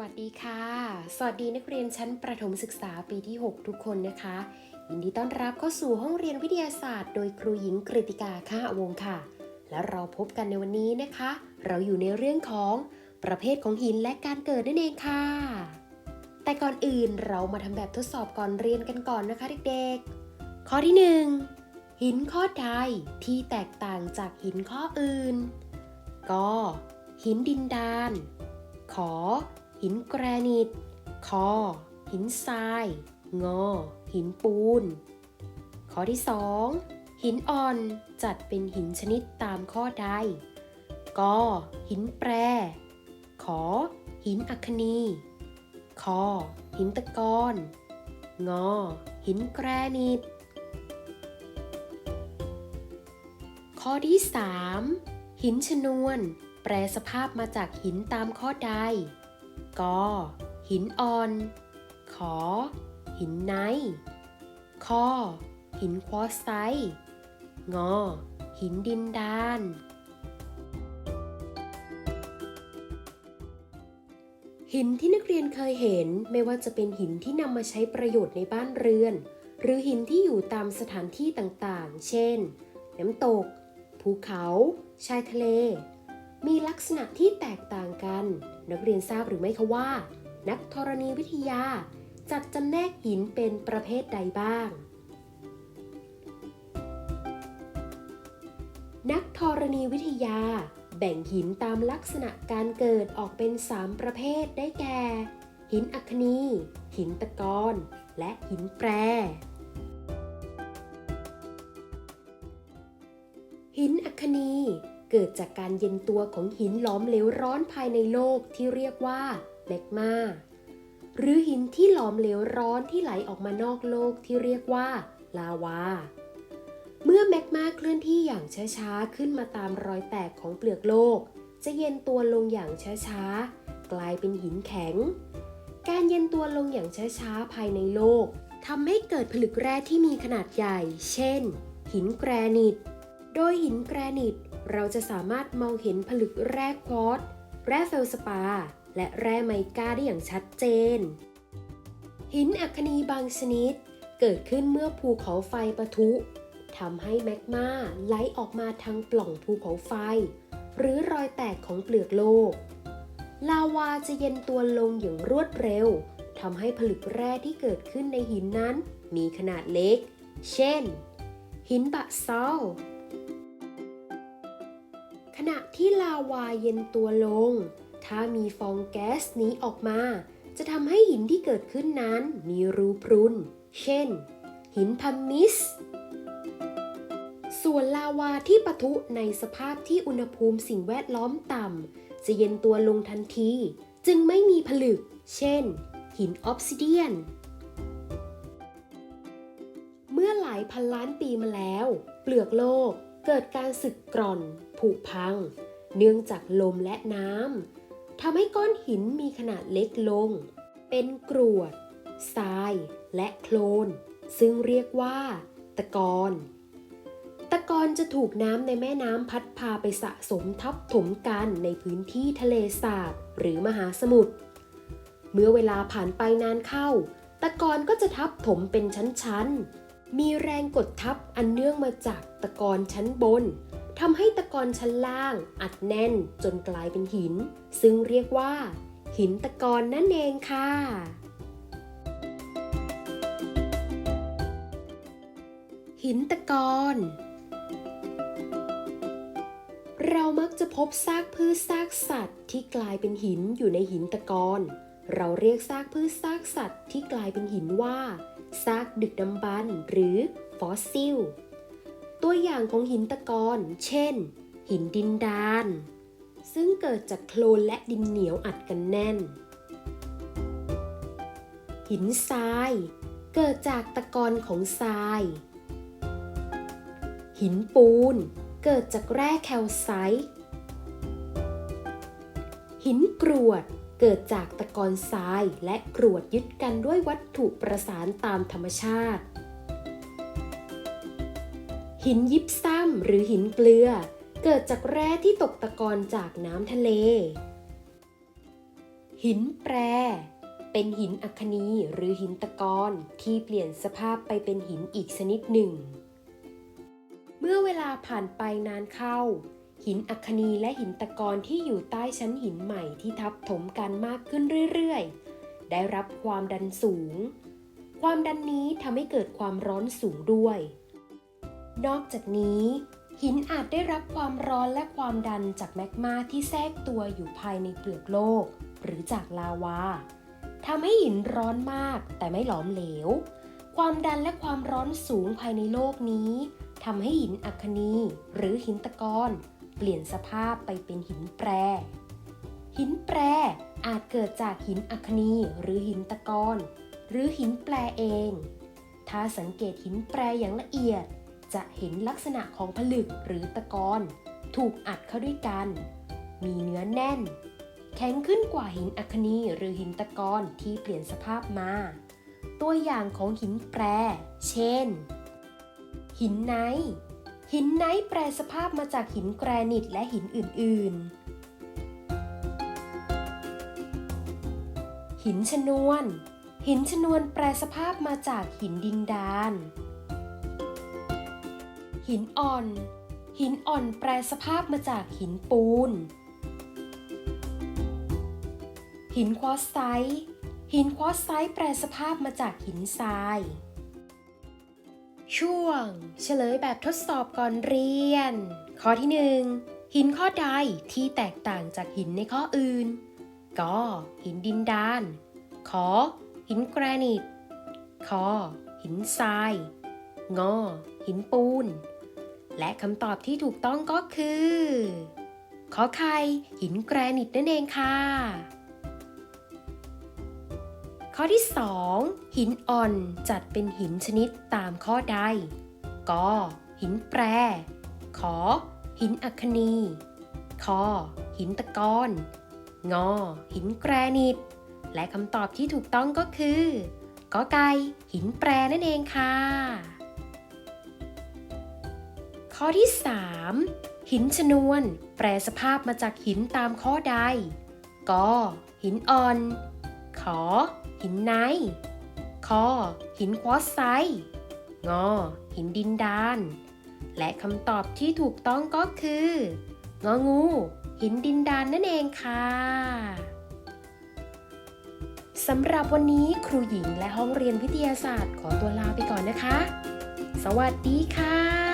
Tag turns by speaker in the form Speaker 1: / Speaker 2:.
Speaker 1: วัสดีค่ะ สวัสดีนักเรียนชั้นประถมศึกษาปีที่ 6 ทุกคนนะคะ ยินดีต้อนรับเข้าสู่ห้องเรียนวิทยาศาสตร์ โดยครูหญิงกริติกาข้าวงศ์ค่ะ และเราพบกันในวันนี้นะคะ เราอยู่ในเรื่องของประเภทของหินและการเกิดนั่นเองค่ะ แต่ก่อนอื่นเรามาทำแบบทดสอบก่อนเรียนกันก่อนนะคะเด็กๆ ข้อที่ 1 หินข้อใดที่แตกต่างจากหินข้ออื่น ก็ หินดินดาน ขอ หินแกรนิต คอ หินทราย งอ หินปูน ข้อที่ 2 หินอ่อนจัดเป็นหินชนิดตามข้อใด กอ หินแปร ขอ หินอัคนี คอ หินตะกอนงอ หินแกรนิต ข้อที่ 3 หินชนวน แปลสภาพมาจากหินตามข้อใด กหินอ่อน ขอ หินไนท์คอหินควอสไซงอ หินดินดาน หินที่นักเรียนเคยเห็นไม่ว่าจะเป็นหินที่นำมาใช้ประโยชน์ในบ้านเรือน หรือหินที่อยู่ตามสถานที่ต่างๆ เช่น น้ำตก ภูเขา ชายทะเล มีลักษณะที่แตกต่างกัน นักเรียนทราบหรือไม่คะว่า นักธรณีวิทยา จัดจำแนกหินเป็นประเภทใดบ้าง นักธรณีวิทยา แบ่งหินตามลักษณะการเกิดออกเป็น 3 ประเภทได้แก่ หินอัคนี หินตะกอนและหินแปรหินอัคนี เกิดจากการเย็นตัวของหินหลอมเหลวร้อนภายในโลกที่เรียกว่าแมกมาหรือหินที่หลอมเหลวร้อนที่ไหลออกมานอกโลกที่เรียกว่าลาวา เมื่อแมกมาเคลื่อนที่อย่างช้าๆ ขึ้นมาตามรอยแตกของเปลือกโลก จะเย็นตัวลงอย่างช้าๆ กลายเป็นหินแข็ง การเย็นตัวลงอย่างช้าๆ ภายในโลกทำให้เกิดผลึกแร่ที่มีขนาดใหญ่ เช่น หินแกรนิต โดยหินแกรนิต เราจะสามารถมองเห็นผลึกแร่ควอตซ์แร่เฟลสปา และแร่ไมกาได้อย่างชัดเจน หินอัคนีบางชนิด เกิดขึ้นเมื่อภูเขาไฟปะทุทำให้แมกมาไหลออกมาทางปล่องภูเขาไฟ หรือรอยแตกของเปลือกโลก ลาวาจะเย็นตัวลงอย่างรวดเร็วทำให้ผลึกแร่ที่เกิดขึ้นในหินนั้น มีขนาดเล็ก เช่น หินบะซอล ณะที่ลาวาเย็นตัวลง ถ้ามีฟองแก๊สนี้ออกมา จะทำให้หินที่เกิดขึ้นนั้นมีรูพรุน เช่น หินพัมมิส ส่วนลาวาที่ปะทุในสภาพที่อุณหภูมิสิ่งแวดล้อมต่ำ จะเย็นตัวลงทันที จึงไม่มีผลึก เช่น หินออฟซิเดียนเมื่อหลายพันล้านปีมาแล้ว เปลือกโลก เกิดการสึกกร่อนผุพัง เนื่องจากลมและน้ำทำให้ก้อนหินมีขนาดเล็กลง เป็นกรวดทราย และโคลน ซึ่งเรียกว่า ตะกอนตะกอนจะถูกน้ำในแม่น้ำพัดพาไปสะสมทับถมกันในพื้นที่ทะเลสาบหรือมหาสมุทร เมื่อเวลาผ่านไปนานเข้า ตะกอนก็จะทับถมเป็นชั้นๆ มีแรงกดทับอันเนื่องมาจากตะกอนชั้นบนทำให้ตะกอนชั้นล่างอัดแน่นจนกลายเป็นหิน ซึ่งเรียกว่า หินตะกอนนั่นเองค่ะ หินตะกอนเรามักจะพบซากพืชซากสัตว์ที่กลายเป็นหินอยู่ในหินตะกอน เราเรียกซากพืชซากสัตว์ที่กลายเป็นหินว่า ซากดึกดำบรรพ์หรือฟอสซิล ตัวอย่างของหินตะกอนเช่น หินดินดาน ซึ่งเกิดจากโคลนและดินเหนียวอัดกันแน่น หินทราย เกิดจากตะกอนของทราย หินปูน เกิดจากแร่แคลไซต์หินกรวด เกิดจากตะกอนทรายและกรวดยึดกันด้วยวัตถุประสานตามธรรมชาติ หินยิปซัมหรือหินเกลือ เกิดจากแร่ที่ตกตะกอนจากน้ำทะเล หินแปร เป็นหินอัคนีหรือหินตะกอนที่เปลี่ยนสภาพไปเป็นหินอีกชนิดหนึ่ง เมื่อเวลาผ่านไปนานเข้า หินอัคนีและหินตะกอนที่อยู่ใต้ชั้นหินใหม่ที่ทับถมกันมากขึ้นเรื่อยๆ ได้รับความดันสูง ความดันนี้ทำให้เกิดความร้อนสูงด้วย นอกจากนี้ หินอาจได้รับความร้อนและความดันจากแมกมาที่แทรกตัวอยู่ภายในเปลือกโลก หรือจากลาวาทำให้หินร้อนมากแต่ไม่หลอมเหลว ความดันและความร้อนสูงภายในโลกนี้ทำให้หินอัคนีหรือหินตะกอน เปลี่ยนสภาพไปเป็นหินแปร หินแปรอาจเกิดจากหินอัคนีหรือหินตะกอนหรือหินแปรเอง ถ้าสังเกตหินแปรอย่างละเอียด จะเห็นลักษณะของผลึกหรือตะกอนถูกอัดเข้าด้วยกัน มีเนื้อแน่น แข็งขึ้นกว่าหินอัคนีหรือหินตะกอนที่เปลี่ยนสภาพมา ตัวอย่างของหินแปร เช่น หินไนท์ หินไนท์แปรสภาพมาจากหินแกรนิตและหินอื่น ๆ หินชนวน หินชนวนแปรสภาพมาจากหินดินดาน หินอ่อน หินอ่อนแปรสภาพมาจากหินปูน หินควอตไซต์หินควอตไซต์แปรสภาพมาจากหินทราย ช่วง เฉลยแบบทดสอบก่อนเรียน ข้อที่ 1 หินข้อใดที่แตกต่างจากหินในข้ออื่นกหินดินดานขอหินแกรนิตคอหินทราย งอ หินปูน และคำตอบที่ถูกต้องก็คือ ขอไข่หินแกรนิตนั่นเองค่ะ ข้อที่ 2 หินอ่อนจัดเป็นหินชนิดตามข้อใดกหินแปร ขอ หินอัคนีคอหินตะกอนงอ หินแกรนิต และคำตอบที่ถูกต้องก็คือกอไก่หินแปรนั่นเองค่ะ ข้อที่ 3 หินชนวน แปรสภาพมาจากหินตามข้อใดกหินอ่อน ขอ หินไนคอหินควอตไซงอ หินดินดาน และคำตอบที่ถูกต้องก็คือ งองู หินดินดานนั่นเองค่ะสำหรับวันนี้ครูหญิงและห้องเรียนวิทยาศาสตร์ขอตัวลาไปก่อนนะคะ สวัสดีค่ะ